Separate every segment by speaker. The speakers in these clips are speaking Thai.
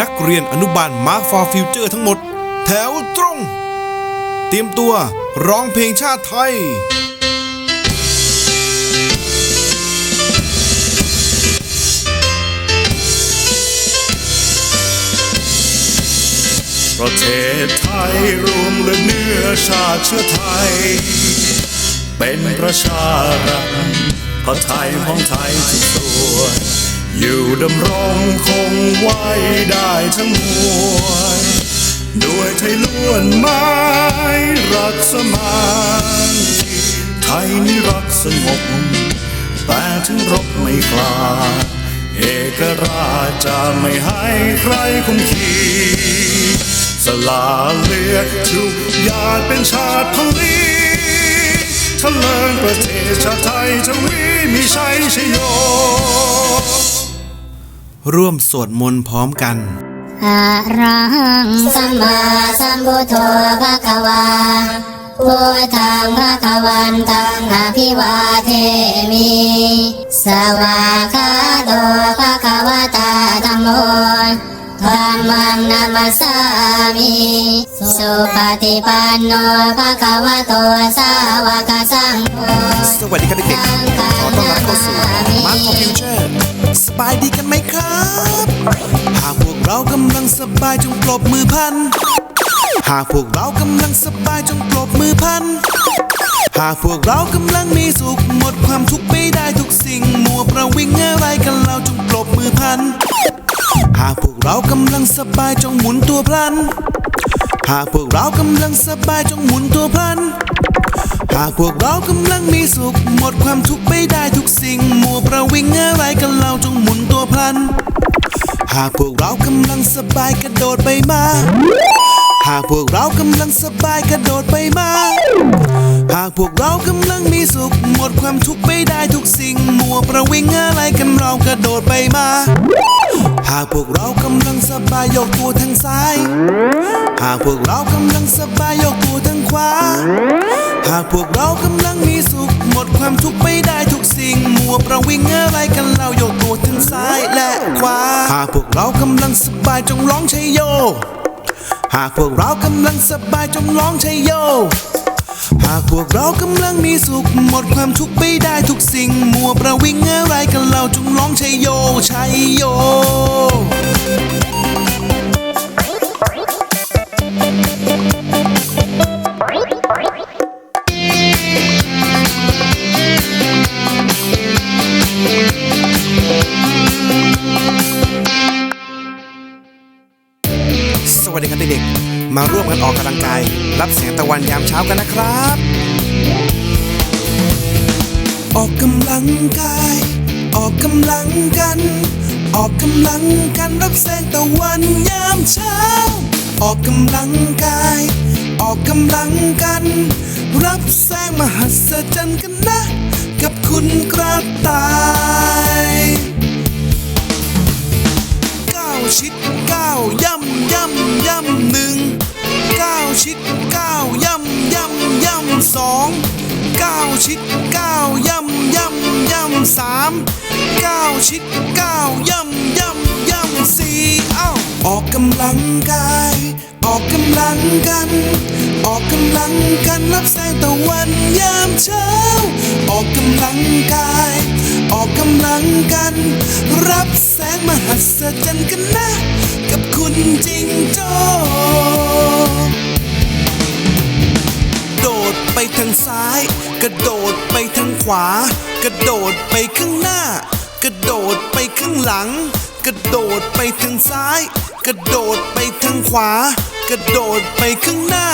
Speaker 1: นักเรียนอนุบาลมาร์ฟอร์ฟิวเจอร์ทั้งหมด แถวตรง เตรียมตัวร้องเพลงชาติไทย
Speaker 2: ประเทศไทยรวมเลือดเนื้อชาติเชื้อไทย เป็นประชารัฐพระไทยของไทยทุกส่วน อยู่ดำรงคงไว้ได้ทั้งมวลด้วยไทยล้วนไม้รักสมานไทยนี่รักสงบ แต่ถึงรบไม่กล้าเอกราชจะไม่ให้ใครคุมขีสลาเลือดทุกหยาดเป็นชาติพลีทะเลิงประเทศชาติไทยทวีมีชัยชโย
Speaker 1: ร่วมสวดมนต์พร้อมกัน
Speaker 3: อะระหังสัมมาสัมพุทโธภะคะวาพุทธังภะคะวันตังอภิวาเทมิ สวากขาโตภะคะวะตาธัมโมธัมมังนามัสสามิ สุปฏิปันโนภะคะวะโตสาวกสังโฆ
Speaker 1: สวัสดีครับเด็กๆขอต้อนรับเข้าสู่มาร์คฟิวเจอร์สบายดีกันไหม ครับ หากพวกเรากำลังสบายจงปรบมือพัน หากพวกเรากำลังสบายจงปรบมือพัน หากพวกเรากำลังมีสุขหมดความทุกข์ไม่ได้ทุกสิ่งมัวประวิงอะไรกันเราจงปรบมือพัน หากพวกเรากำลังสบายจงหมุนตัวพลัน หากพวกเรากำลังสบายจงหมุนตัวพลัน หากพวกเรากำลังมีสุข หมดความทุกข์ไม่ได้ทุกสิ่ง มัวประวิงอะไรกันเราจงหมุนตัวพลัน หากพวกเรากำลังสบายกระโดดไปมา หากพวกเรากำลังสบายกระโดดไปมา หากพวกเรากำลังมีสุข หมดความทุกข์ไม่ได้ทุกสิ่ง มัวประวิงอะไรกันเรากระโดดไปมา หากพวกเรากำลังสบายยกตัวทางซ้าย หากพวกเรากำลังสบายยกตัวทางขวา หากพวกเรากำลังมีสุข หมดความทุกข์ไม่ได้ทุกสิ่ง มัวประวิงอะไรกันเราโยกตัวทางซ้ายและขวา หากพวกเรากำลังสบายจงร้องชัยโย หากพวกเรากำลังสบายจงร้องชัยโยหากพวกเรากำลังมีสุข หมดความทุกข์ไม่ได้ทุกสิ่ง มัวประวิงอะไรกันเราจงร้องชัยโยชัยโย มาร่วมกันออกกำลังกาย รับแสงตะวันยามเช้ากันนะครับ ออกกำลังกาย ออกกำลังกัน ออกกำลังกันรับแสงตะวันยามเช้า ออกกำลังกาย ออกกำลังกัน รับแสงมหัศจรรย์กันนะ กับคุณกระต่ายก้าวชิดก้าวย่ำำย่ำหนึ่งก้าวชิดก้าวย่ำย่ำย่ำสองก้าวชิดก้าวย่ำย่ำย่ำสามก้าวชิดก้าวย่ำย่ำย่ำสี่เอ้าออกกำลังกาย ออกกำลังกัน ออกกำลังกันรับแสงตะวันยามเช้า ออกกำลังกาย กำลังกัน รับแสงมหัศจรรย์กันนะ กับคุณจริงโจ้โดดไปทางซ้าย กระโดดไปทางขวา กระโดดไปข้างหน้า กระโดดไปข้างหลัง กระโดดไปทางซ้าย กระโดดไปทางขวา กระโดดไปข้างหน้า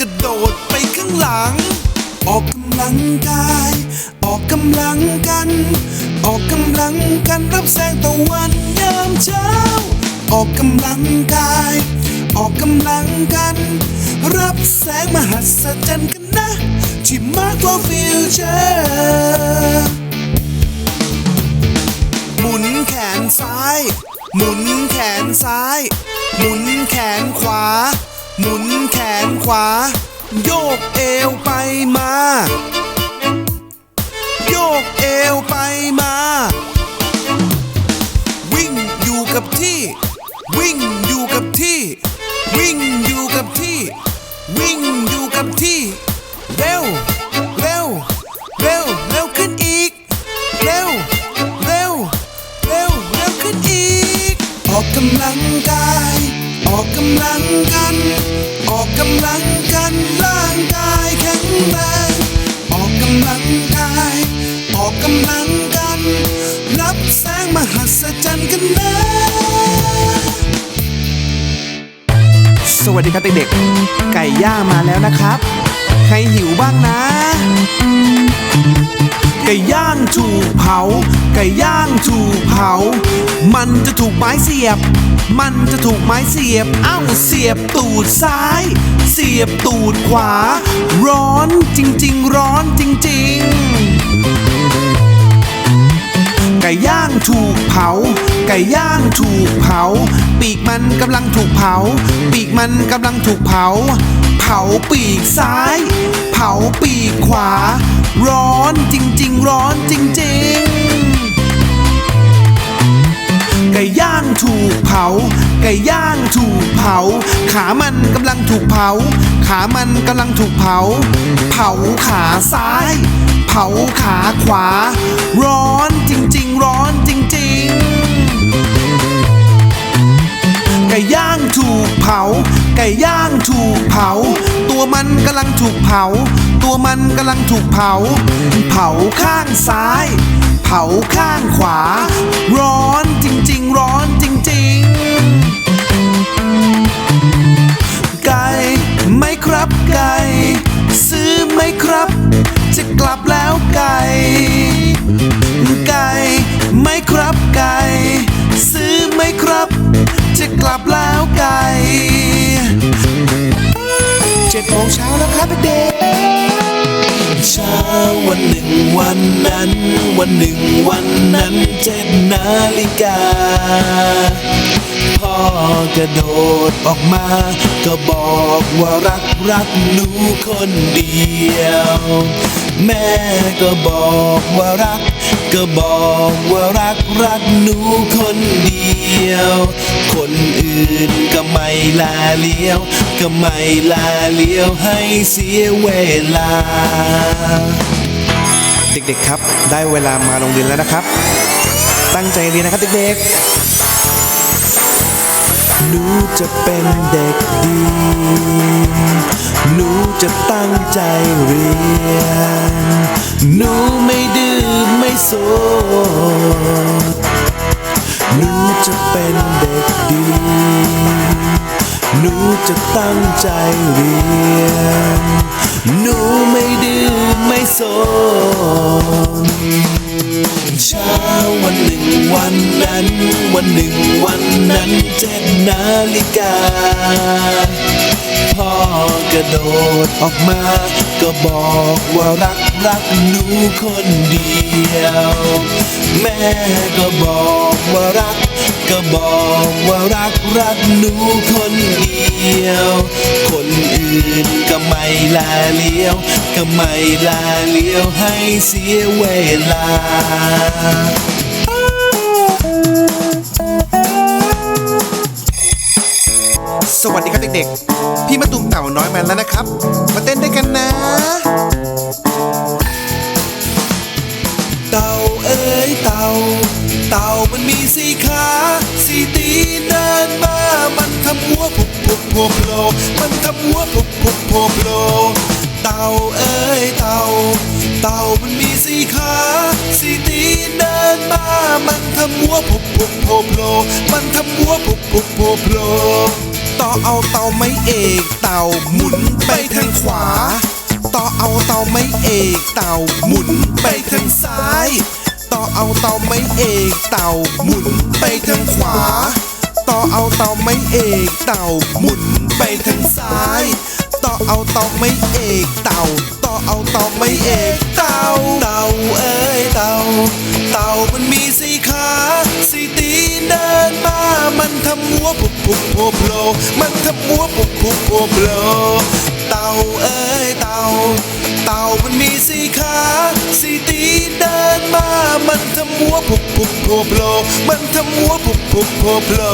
Speaker 1: กระโดดไปข้างหลัง ออกกำลังกาย ออกกำลังกัน ออกกำลังกันรับแสงตะวันยามเช้า ออกกำลังกาย ออกกำลังกัน รับแสงมหัศจรรย์กันนะที่มากกว่าฟิวเจอร์หมุนแขนซ้าย หมุนแขนซ้าย หมุนแขนขวา หมุนแขนขวา โยกเอวไปมา โยกเอวไปมา วิ่งอยู่กับที่ วิ่งอยู่กับที่ วิ่ง ใครหิวบ้างนะ ไก่ย่างถูกเผา ไก่ย่างถูกเผา มันจะถูกไม้เสียบ มันจะถูกไม้เสียบ เอ้าเสียบตูดซ้าย เสียบตูดขวา ร้อนจริง ๆ ร้อนจริง ๆไก่ย่างถูกเผา ไก่ย่างถูกเผา ปีกมันกำลังถูกเผา ปีกมันกำลังถูกเผา ผาปีกซ้าย เผาปีกขวา ร้อนจริง ๆ ร้อนจริง ๆ ไก่ย่างถูกเผา ไก่ย่างถูกเผา ขามันกำลังถูกเผา ขามันกำลังถูกเผา เผาขาซ้าย เผาขาขวา ร้อนจริง ๆ ร้อนจริง ๆ ไก่ย่างถูกเผา ไก่ย่างถูกเผา ตัวมันกำลังถูกเผา ตัวมันกำลังถูกเผา เผาข้างซ้าย เผาข้างขวา งเช้าแล้วครับเด็กเช้าวันหนึ่งวันนั้น วันหนึ่งวันนั้นเจ็ดนาฬิกาพ่อกระโดดออกมา ก็บอกว่ารักรักหนูคนเดียว แม่ก็บอกว่ารัก ก็บอกว่ารักรักหนูคนเดียว คนอื่นก็ไม่ลาเลี้ยว ก็ไม่ลาเลี้ยวให้เสียเวลา เด็กๆครับ ได้เวลามาโรงเรียนแล้วนะครับ ตั้งใจเรียนนะครับเด็กๆ หนูจะเป็นเด็กดี หนูจะตั้งใจเรียน หนูไม่ดื้อไม่โซ หนูจะเป็นเด็กดี หนูจะตั้งใจเรียน หนูไม่ดื้อไม่โซนเช้าวันหนึ่งวันนั้น วันหนึ่งวันนั้นเจ็ดนาฬิกา พ่อกระโดดออกมา ก็บอกว่ารักรักหนูคนเดียว แม่ก็บอกว่ารัก ก็บอกว่ารักรักหนูคนเดียว คนอื่นก็ไม่ลาเลี้ยว ก็ไม่ลาเลี้ยวให้เสียเวลาสวัสดีครับเด็กๆ พี่มาตุ่มเต่าน้อยมาแล้วนะครับ มาเต้นด้วยกันนะ เต่าเอ้ยเต่า เต่ามันมีสี่ขาสี่ตีนเดินมา มันทำหัวพุกพุกโผล่โผล่มันทำหัวพุกพุกโผล่โผล่เต่าเอ้ยเต่า เต่ามันมีสี่ขาสี่ตีนเดินมา มันทำหัวพุกพุกโผล่โผล่มันทำหัวพุกพุกโผโผล่ ต่อเอาเต่าไม่เอกเต่าหมุนไปทางขวา ต่อเอาเต่าไม่เอกเต่าหมุนไปทางซ้าย ต่อเอาเต่าไม่เอกเต่าหมุนไปทางขวา ต่อเอาเต่าไม่เอกเต่าหมุนไปทางซ้าย ต่อเอาเต่าไม่เอกเต่าต่อเอาเต่าไม่เอกเต่าเต่าเอ้ยเต่า เต่ามันมีสี่ขาสี่ตีนเดินมา มันทำหัวปุกปุกโผล่โผล่มันทำหัวปุกปุกโผล่โผล่เต่าเอ้ยเต่าเต่ามันมีสี่ขาสี่ตีนเดินมามันทำหัวผุบผุบโผล่โผล่มันทำหัวผุบผุบโผล่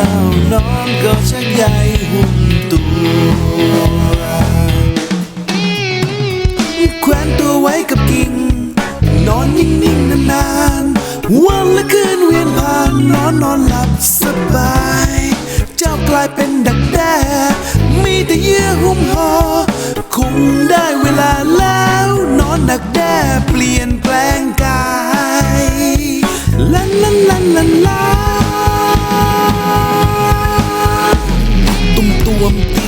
Speaker 1: จ้าน้องก็ชักใยหุ่นตัวแขวนตัวไว้กับกิ่ง นอนนิ่งๆนานๆ วันและคืนเวียนผ่านนอนนอนหลับสบาย เจ้ากลายเป็นดักแด้มีแต่เยื่อหุ้มห่อคงได้เวลาแล้ว นอนดักแด้เปลี่ยนแปลงกายลันลันลันลันลา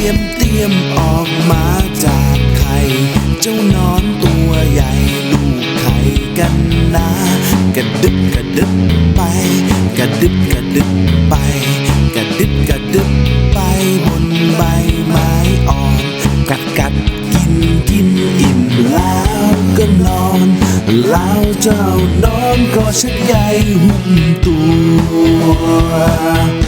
Speaker 1: รียมเตรียมออกมาจากไข่เจ้านอนตัวใหญ่ลูกไข่กันนะ กระดึบกระดึบไป กระดึบกระดึบไป กระดึบกระดึบไปบนใบไม้อ่อนกัดกัดกินกินอิ่มแล้วก็นอนแล้วเจ้านอนก็ชักใยหุ้มตัว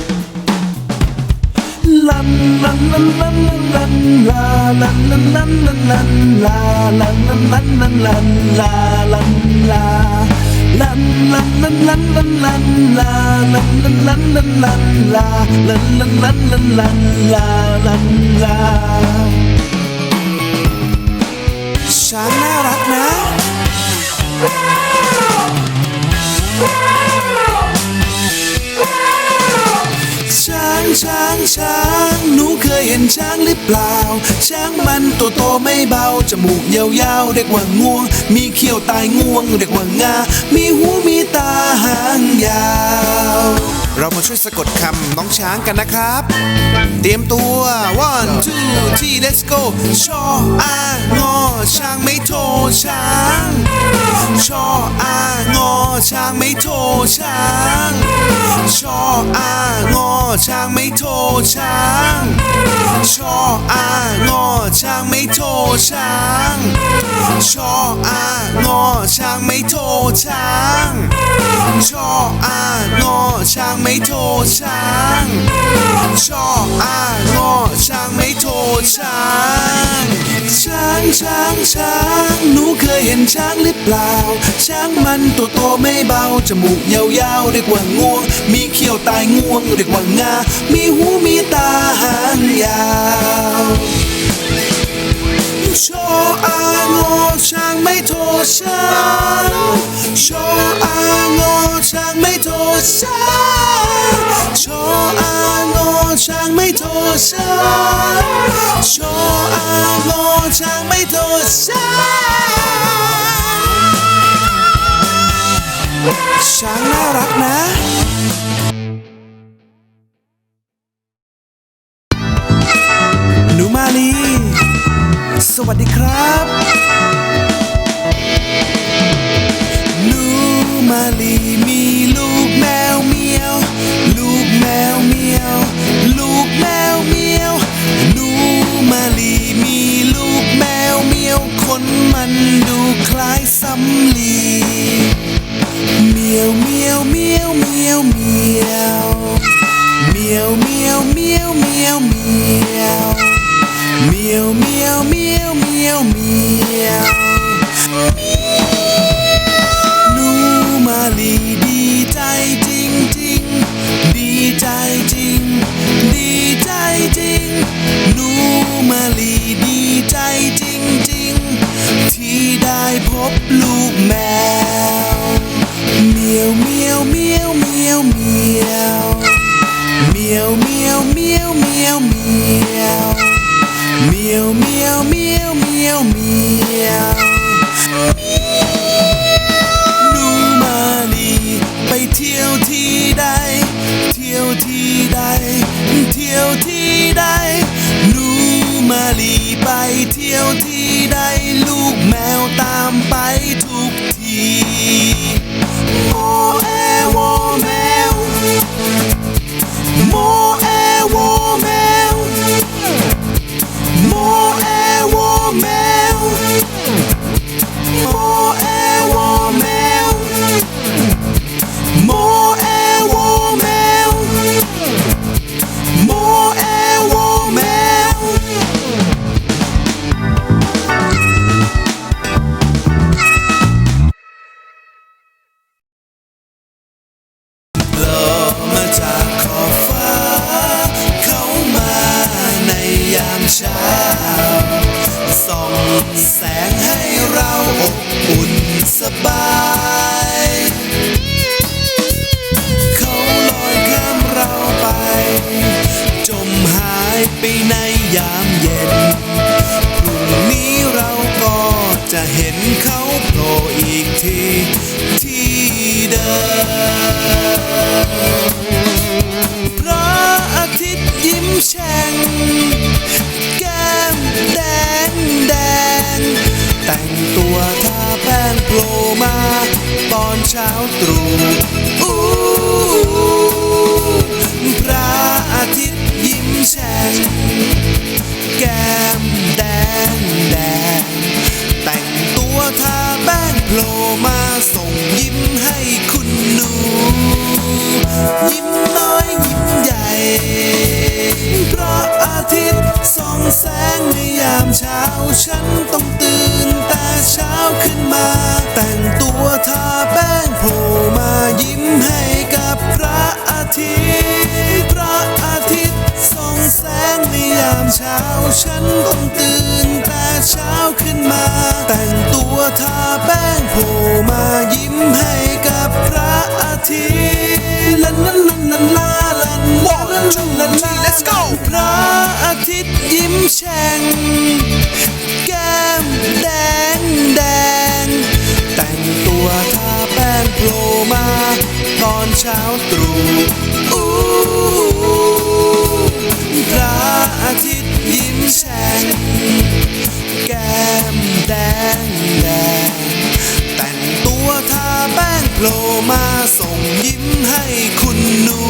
Speaker 1: Sana Ratna. ช้างช้างช้างช้างหนูเคยเห็นช้างหรือเปล่า ช้างมันตัวโตไม่เบา จมูกยาวๆเรียกว่างวง มีเขี้ยวตายงวงเรียกว่างา มีหู ช่วยสะกดคำน้องช้างกันนะครับ เตรียมตัว one two three let's go ชออางอช้างไม่โทช้างชออางอช้างไม่โทช้างชออางอช้างไม่โทช้างชออางอช้างไม่โทช้างชออางอช้างไม่โทช้างชออางอช้างไม่โทช้างชออางอช้างไม่โทช้าง ช้างช้างช้างหนูเคยเห็นช้างหรือเปล่า ช้างมันตัวโตไม่เบา จมูกยาวๆเรียกว่างวง มีเขี้ยวตายงวงเรียกว่างา มีหูมีตาหางยาวชออางอช้างไม่โท ช้างชอางอช้างไม่โทษช้างชอางอช้างไม่โทษช้างชอางอช้างไม่โทช้างช้างน่ารักนะหนูมาลีสวัสดีครับ มาลีมีลูกแมวเมียว ลูกแมวเมียว ลูกแมวเมียวหนูมาลีมี แก้มแดงแดง แต่งตัวทาแป้งโผล่มา ตอนเช้าตรู่ ฉันต้องตื่นแต่เช้าขึ้นมา แต่งตัวทาแป้งโผล่มายิ้มให้กับพระอาทิตย์พระอาทิตย์ส่องแสงในยามเช้า ฉันต้องตื่นแต่เช้าขึ้นมา แต่งตัวทาแป้งโผล่มายิ้มให้กับพระอาทิตย์ลาลาลาลาลา ลาลาลาลาลา let's go พระอาทิตย์ยิ้มแฉ่งแก้มแดงแดง แต่งตัวทาแป้งโผล่มา ตอนเช้าตรู่อู้พระอาทิตย์ยิ้มแฉ่งแก้มแดงแดง แต่งตัวทาแป้งโผล่มาส่งยิ้มให้คุณหนู